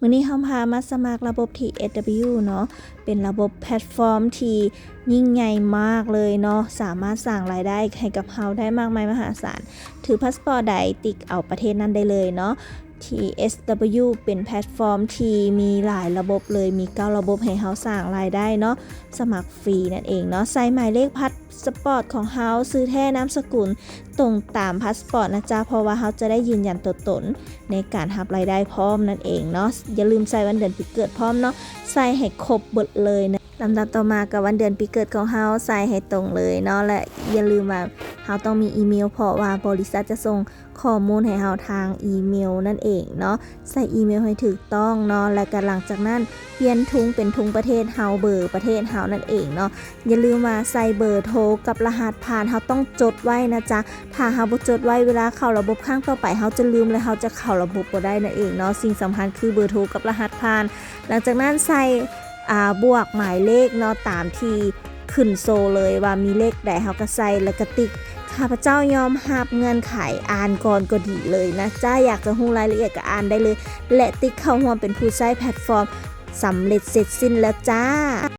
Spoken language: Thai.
มื้อนี้เฮาพามาสมัครระบบ TSW เนาะ เป็นระบบแพลตฟอร์มที่ยิ่งใหญ่มากเลยเนาะ สามารถสร้างรายได้ให้กับเฮาได้มากมายมหาศาล ถือพาสปอร์ตใดติกเอาประเทศนั้นได้เลยเนาะ TSW เป็นแพลตฟอร์มที่มีหลายระบบเลยมี 9 ระบบให้เฮาสร้างรายได้เนาะสมัครฟรีนั่นเองเนาะใส่หมายเลขพาสปอร์ตของเฮาซื้อแท้นามสกุล ตรงตามพาสปอร์ตนะจ๊ะเพราะว่าเฮาจะได้ยืนยันตัวตน ในการรับรายได้พร้อมนั่นเองเนาะอย่าลืมใส่วันเดือนปีเกิดพร้อมเนาะใส่ให้ครบเบิดเลยนะ ลำดับต่อมากับวันเดือนปีเกิดของเฮาใส่ให้ตรงเลยเนาะและอย่าลืมว่าเฮาต้องมีอีเมลเพราะว่าบริษัทจะส่งข้อมูลให้เฮาทางอีเมลนั่นเองเนาะใส่อีเมลให้ถูกต้องเนาะและก็หลังจากนั้นเปลี่ยนทุงเป็นทุงประเทศเฮาเบอร์ประเทศเฮานั่นเองเนาะอย่าลืมว่าใส่เบอร์โทรกับรหัสผ่านเฮาต้องจดไว้นะจ๊ะถ้าเฮาบ่จดไว้เวลาเข้าระบบครั้งต่อไปเฮาจะลืมและเฮาจะเข้าระบบบ่ได้นั่นเองเนาะสิ่งสำคัญคือเบอร์โทรกับรหัสผ่าน หลังจากนั้นใส่ บวกหมายเลขเนาะตามที่ขึ้นโซเลยว่ามีเลขใดเฮาก็ใส่แล้วก็ติ๊กข้าพเจ้ายอมหับเงินไขอ่านก่อนก็ดีเลยนะจ้าอยากจะหูรายละเอียดก็อ่านได้เลย และติ๊กเข้าห่วมเป็นผู้ใช้แพลตฟอร์มสำเร็จเสร็จสิ้นแล้วจ้า